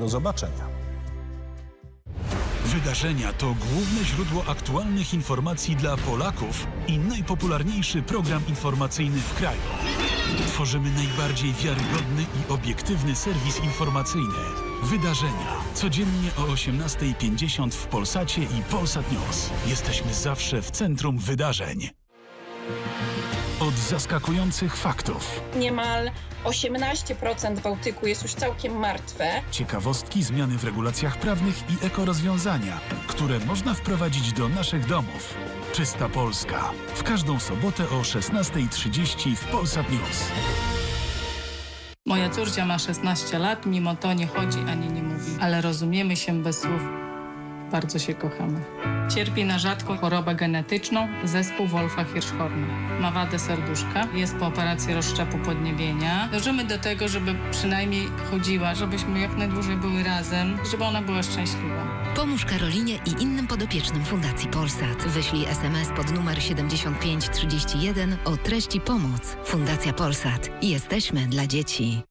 Do zobaczenia. Wydarzenia to główne źródło aktualnych informacji dla Polaków i najpopularniejszy program informacyjny w kraju. Tworzymy najbardziej wiarygodny i obiektywny serwis informacyjny. Wydarzenia. Codziennie o 18.50 w Polsacie i Polsat News. Jesteśmy zawsze w centrum wydarzeń. Od zaskakujących faktów, Niemal 18% Bałtyku jest już całkiem martwe. ciekawostki, zmiany w regulacjach prawnych i ekorozwiązania, które można wprowadzić do naszych domów. Czysta Polska. W każdą sobotę o 16.30 w Polsat News. Moja córcia ma 16 lat, mimo to nie chodzi ani nie mówi, ale rozumiemy się bez słów. Bardzo się kochamy. Cierpi na rzadką chorobę genetyczną, zespół Wolfa Hirschhorna. Ma wadę serduszka, jest po operacji rozszczepu podniebienia. Dążymy do tego, żeby przynajmniej chodziła, żebyśmy jak najdłużej były razem, żeby ona była szczęśliwa. Pomóż Karolinie i innym podopiecznym Fundacji Polsat. Wyślij SMS pod numer 7531 o treści pomoc. Fundacja Polsat. Jesteśmy dla dzieci.